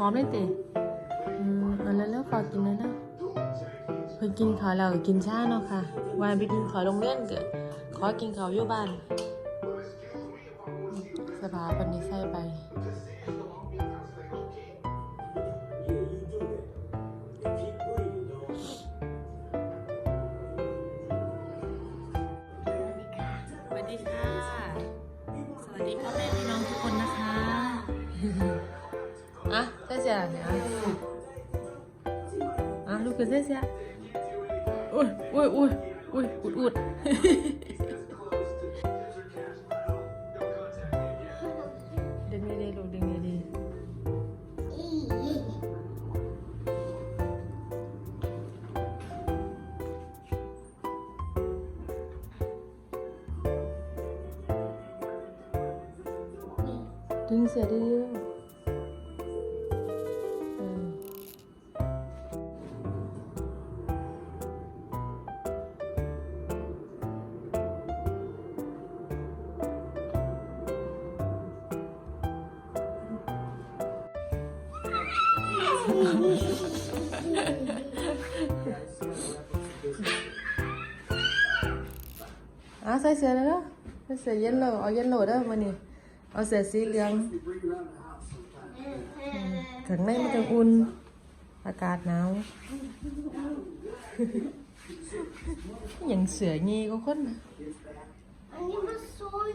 หอมเลยติอืมเอาแล้วแล้วฝากกินเลยนะเพิ่นกินข้าวแล้วก็กินชาเนาะค่ะวานไปกินข้าวโรงเรียนก็ขอกินข้าวอยู่บ้านสภาพเพิ่นนี่ใส่ไปสวัสดีค่ะ สวัสดีพ่อแม่พี่ อะเจ๊เสียอะอะลูกกับเจ๊เสียอุ้ยอุ้ยอุ้ย อะใส่เสื้อเลยเนาะใส่เสื้อเย็นโลเอาเย็นโลเด้อมานี่เอาเสื้อสีเหลืองข้างในมันจะอุ่น อากาศหนาวอย่างเสืองีก็คนนะอันนี้มันสวย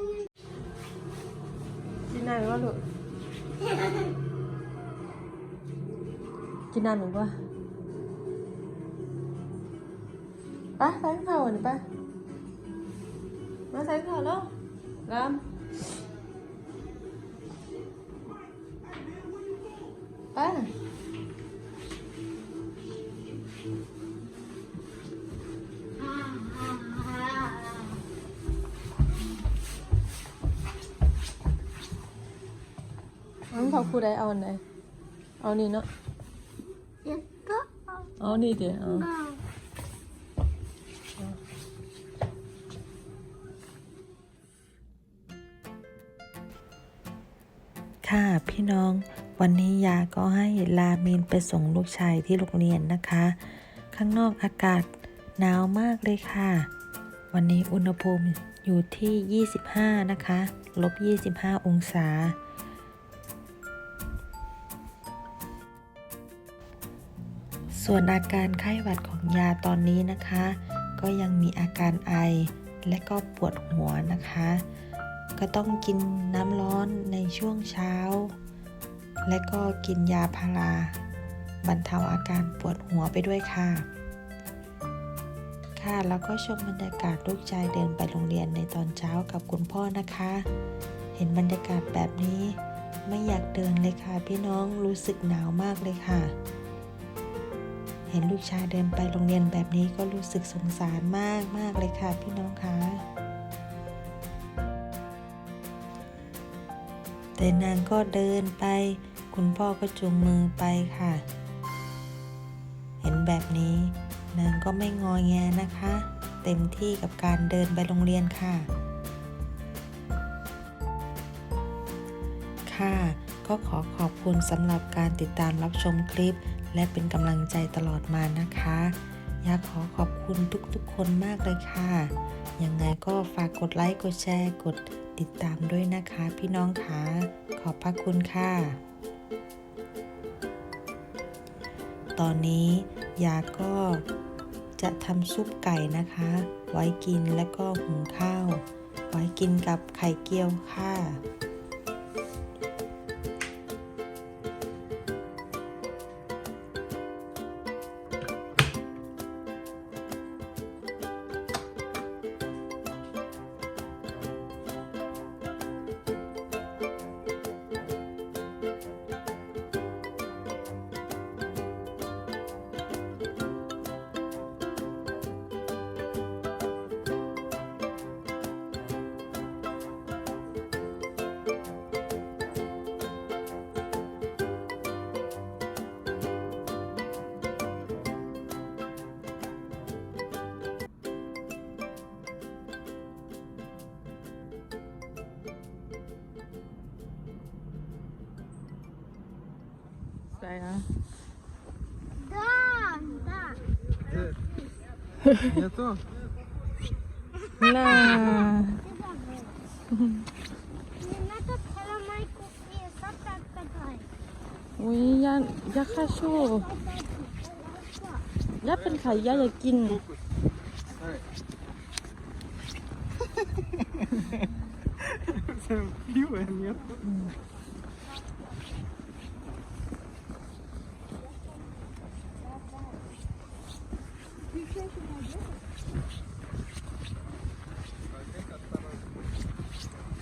กินน้ำหรือว่าลูกกินน้ำหรือว่าไปใส่ข้าวหน่มาใส่ข้าวแล้ว รามไปอันพอครูได้เอาอันไหนเอานี่เนาะ เด็กก็ เอานี่เดี๋ยวเอาเอาค่ะพี่น้องวันนี้ยาก็ให้ลามีนไปส่งลูกชายที่โรงเรียนนะคะ ข้างนอกอากาศหนาวมากเลยค่ะ วันนี้อุณหภูมิอยู่ที่ 25 นะคะ ลบ 25 องศา ส่วนอาการไข้หวัดของยาตอนนี้นะคะ ก็ยังมีอาการไอและก็ปวดหัวนะคะ ก็ต้องกินน้ำร้อนในช่วงเช้า และก็กินยาพาราบรรเทาอาการปวดหัวไปด้วยค่ะ ค่ะแล้วก็ชมบรรยากาศลูกชายเดินไปโรงเรียนในตอนเช้ากับคุณพ่อนะคะ เห็นบรรยากาศแบบนี้ ไม่อยากเดินเลยค่ะพี่น้องรู้สึกหนาวมากเลยค่ะ เห็นลูกชายเดินไปโรงเรียนแบบนี้ก็รู้สึกสงสารมากมากเลยค่ะพี่น้องคะแต่นางก็เดินไป คุณพ่อก็จูงมือไปค่ะ เห็นแบบนี้นางก็ไม่งอแงนะคะ เต็มที่กับการเดินไปโรงเรียนค่ะ ค่ะ ก็ขอขอบคุณสำหรับการติดตามรับชมคลิป และเป็นกำลังใจตลอดมานะคะ อยากขอขอบคุณทุกๆคนมากเลยค่ะ ยังไงก็ฝากกดไลค์กดแชร์กดติดตามด้วยนะคะ พี่น้องค่ะขอบพระคุณค่ะ ตอนนี้ยาก็จะทำซุปไก่นะคะ ไว้กินและก็หุงข้าว ไว้กินกับไข่เจียวค่ะ ใจนะด้าด้เยอะตัวน่า อุ้ยยายาคาชูยาเป็นไข่ยาอยากกิน Все, ลยเนี่ย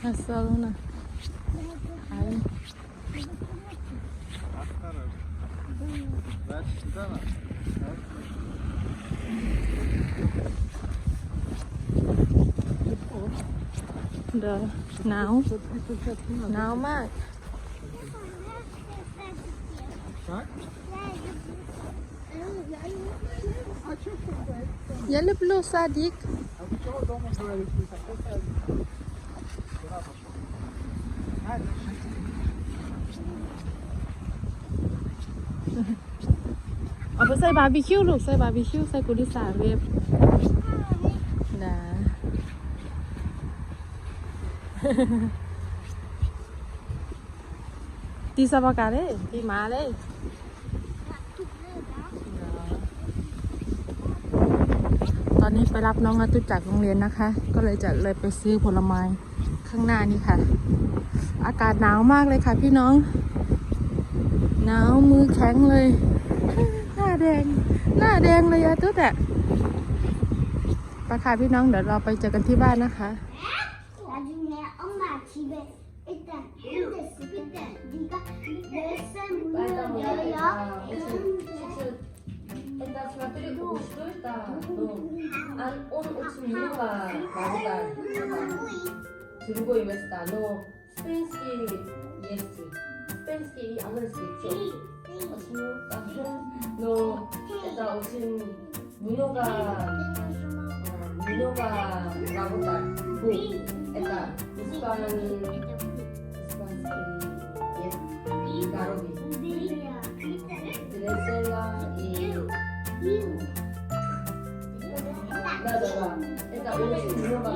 Hastalığına. Alın. Ver şuradan Da, now. Now Mark. يلا بلو صديق เอาไปใส่บาร์บีคิวลูก ใส่บาร์บีคิว ใส่กุลิสาเวฟนะตีสบากาเลยตีมาเลยตอนนี้ไปรับน้องอาตุจากโรงเรียนนะคะ ก็เลยจะเลยไปซื้อผลไม้ ข้างหน้านี่ค่ะ อากาศหนาวมากเลยค่ะพี่น้อง หนาวมือแข็งเลย หน้าแดง หน้าแดงเลยอะตุ๊ดอะปะค่ะพี่น้องเดี๋ยวเราไปเจอกันที่บ้านนะคะ 나중에 엄마 집에 일단 침대 있을 때 네가 열쇠 문을 열 어. 들고 있는 단어. 스페인시리에스 스페인시리 아그레시죠 너 일단 오신 문호가 문호가 라고다 고 일단 이스판 이스판스리 예. 가로비 나도 봐 일단 오신 문호가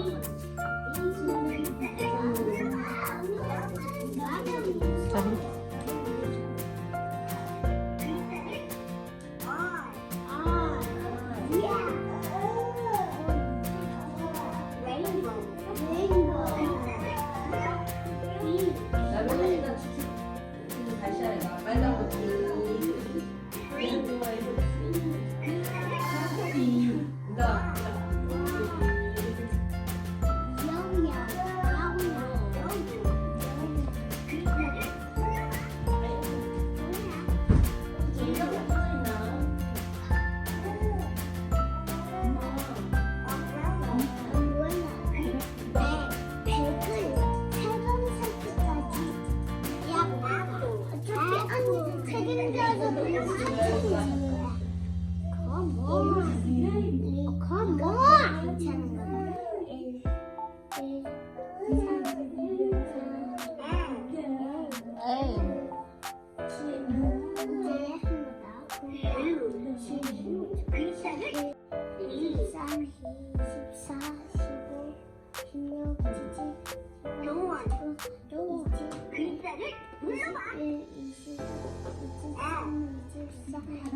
진짜.